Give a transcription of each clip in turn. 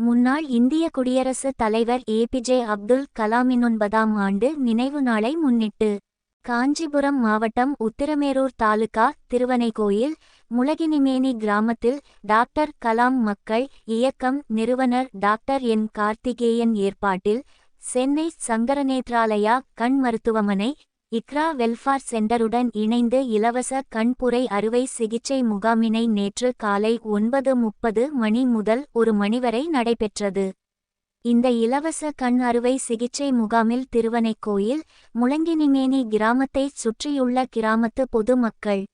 முன்னாள் இந்திய குடியரசுத் தலைவர் ஏபிஜே அப்துல் கலாமின் ஒன்பதாம் ஆண்டு நினைவு நாளை முன்னிட்டு காஞ்சிபுரம் மாவட்டம் உத்திரமேரூர் தாலுகா திருவனைகோயில் முலகினிமேனி கிராமத்தில் டாக்டர் கலாம் மக்கள் இயக்கம் நிறுவனர் டாக்டர் என். கார்த்திகேயன் ஏற்பாட்டில் சென்னை சங்கரநேத்ராலயா கண் மருத்துவமனை இக்ரா வெல்ஃபார் சென்டருடன் இணைந்து இலவச கண்புரை அறுவை சிகிச்சை முகாமினை நேற்று காலை ஒன்பது முப்பது மணி முதல் ஒரு மணி வரை நடைபெற்றது. இந்த இலவச கண் அறுவை சிகிச்சை முகாமில் திருவனைக்கோயில் முழங்கினிமேனி கிராமத்தைச் சுற்றியுள்ள கிராமத்து பொதுமக்கள்.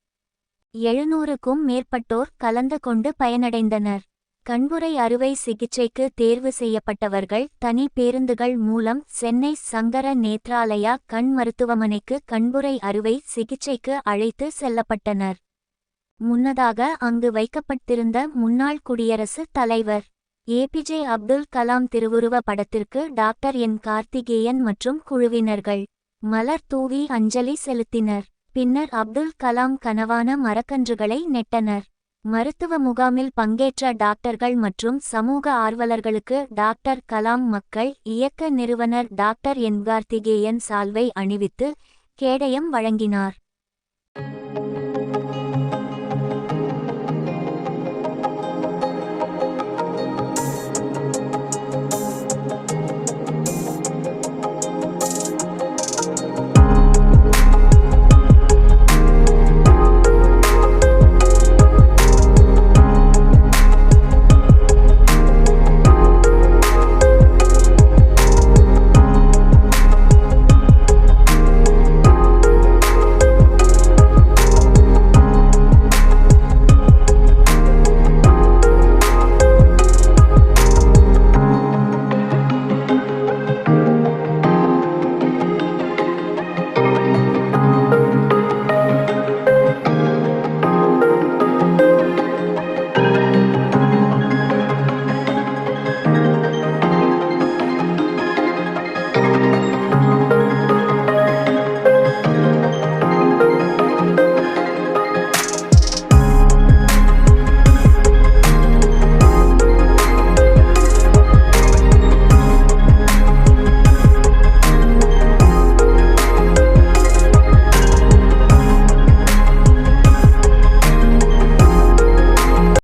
எழுநூறுக்கும் மேற்பட்டோர் கலந்து கொண்டு பயனடைந்தனர். கண்புரை அறுவை சிகிச்சைக்கு தேர்வு செய்யப்பட்டவர்கள் தனி பேருந்துகள் மூலம் சென்னை சங்கர நேத்ராலயா கண் மருத்துவமனைக்கு கண்புரை அறுவை சிகிச்சைக்கு அழைத்து செல்லப்பட்டனர். முன்னதாக அங்கு வைக்கப்பட்டிருந்த முன்னாள் குடியரசுத் தலைவர் ஏபிஜே அப்துல் கலாம் திருவுருவ படத்திற்கு டாக்டர் என் கார்த்திகேயன் மற்றும் குழுவினர்கள் மலர் தூவி அஞ்சலி செலுத்தினர். பின்னர் அப்துல் கலாம் கனவான மரக்கன்றுகளை நெட்டனர். மருத்துவ முகாமில் பங்கேற்ற டாக்டர்கள் மற்றும் சமூக ஆர்வலர்களுக்கு டாக்டர் கலாம் மக்கள் இயக்க நிறுவனர் டாக்டர் என். கார்த்திகேயன் சால்வை அணிவித்து கேடயம் வழங்கினார்.